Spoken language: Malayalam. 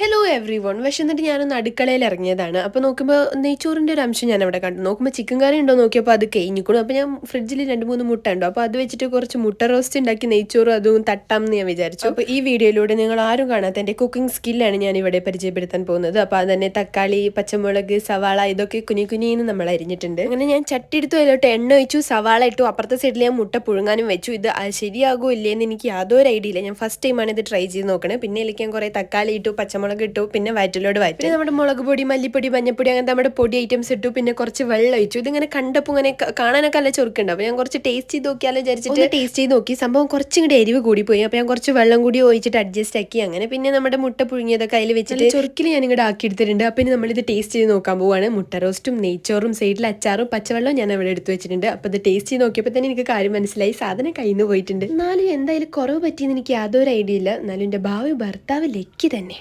ഹലോ എവ്രി വൺ വിശന്നിട്ട് ഞാനൊന്ന് അടുക്കളയിൽ ഇറങ്ങിയതാണ്. അപ്പോൾ നോക്കുമ്പോൾ നെയ്ച്ചോറിന്റെ ഒരു അംശം ഞാൻ അവിടെ കണ്ടു നോക്കുമ്പോൾ ചിക്കൻ കറി ഉണ്ടോ നോക്കിയപ്പോൾ അത് കഴിഞ്ഞിക്കണു. അപ്പോൾ ഞാൻ ഫ്രിഡ്ജിൽ രണ്ട് മൂന്ന് മുട്ട ഉണ്ടോ? അപ്പോൾ അത് വെച്ചിട്ട് കുറച്ച് മുട്ട റോസ്റ്റ് ഉണ്ടാക്കി നെയ്ച്ചോറും അതും തട്ടാം എന്ന് ഞാൻ വിചാരിച്ചു. അപ്പോൾ ഈ വീഡിയോയിലൂടെ നിങ്ങൾ ആരും കാണാത്ത എന്റെ കുക്കിംഗ് സ്കില്ലാണ് ഞാൻ ഇവിടെ പരിചയപ്പെടുത്താൻ പോകുന്നത്. അപ്പോൾ അത് തന്നെ തക്കാളി പച്ചമുളക് സവാള ഇതൊക്കെ കുഞ്ഞി കുഞ്ഞിന്ന് നമ്മൾ അരിഞ്ഞിട്ടുണ്ട്. അങ്ങനെ ഞാൻ ചട്ടി എടുത്തു അതിലോട്ട് എണ്ണ ഒഴിച്ചു സവാള ഇട്ടു. അപ്പുറത്തെ സൈഡിൽ ഞാൻ മുട്ട പുഴുങ്ങാനും വെച്ചു. ഇത് ശരിയാകുമോ ഇല്ലേന്ന് എനിക്ക് യാതൊരു ഐഡിയ ഇല്ല. ഞാൻ ഫസ്റ്റ് ടൈമാണ് ഇത് ട്രൈ ചെയ്ത് നോക്കണേ. പിന്നെ ഇതിലേക്ക് ഞാൻ കുറേ തക്കാളി ഇട്ടു പച്ചമുളക് ഇട്ടു പിന്നെ വയറ്റിലോട് വയറ്റി. പിന്നെ നമ്മുടെ മുളക് പൊടി മല്ലിപ്പൊടി മഞ്ഞപ്പൊടി അങ്ങനത്തെ നമ്മുടെ പൊടി ഐറ്റംസ് ഇട്ടു പിന്നെ കുറച്ച് വെള്ളം ഒഴിച്ചു. ഇതിങ്ങനെ കണ്ടപ്പോൾ ഇങ്ങനെ കാണാനൊക്കെ നല്ല ചുരുക്കുണ്ട് അപ്പോൾ ഞാൻ കുറച്ച് ടേസ്റ്റ് ചെയ്ത് നോക്കിയാലോ വിചാരിച്ചിട്ട് ടേസ്റ്റ് ചെയ്ത് നോക്കി. സംഭവം കുറച്ചും കൂടി എരിവ് കൂടി പോയി അപ്പോൾ ഞാൻ കുറച്ച് വെള്ളം കൂടി ഒഴിച്ചിട്ട് അഡ്ജസ്റ്റ് ആക്കി. അങ്ങനെ പിന്നെ നമ്മുടെ മുട്ട പുഴുങ്ങിയതൊക്കെ അതിൽ വെച്ചിട്ട് ചുരുക്കിൽ ഞാൻ ഇങ്ങോട്ട് ആക്കി എടുത്തിട്ടുണ്ട്. അപ്പോൾ ഇനി നമ്മളിത് ടേസ്റ്റ് ചെയ്ത് നോക്കാൻ പോവാണ്. മുട്ട റോസ്റ്റും നെയ്ച്ചോറും സൈഡിൽ അച്ചാറും പച്ചവെള്ളവും ഞാൻ അവിടെ എടുത്ത് വെച്ചിട്ടുണ്ട്. അപ്പോൾ ഇത് ടേസ്റ്റ് ചെയ്ത് നോക്കിയപ്പോൾ തന്നെ എനിക്ക് കാര്യം മനസ്സിലായി. സാധനം കയ്യിൽ നിന്ന് പോയിട്ടുണ്ട്. എന്നാലും എന്തായാലും കുറവ് പറ്റിയെന്ന് എനിക്ക് യാതൊരു ഐഡിയ ഇല്ല. എന്നാലും എന്റെ ഭാവി ഭർത്താവ് ലക്കി തന്നെ.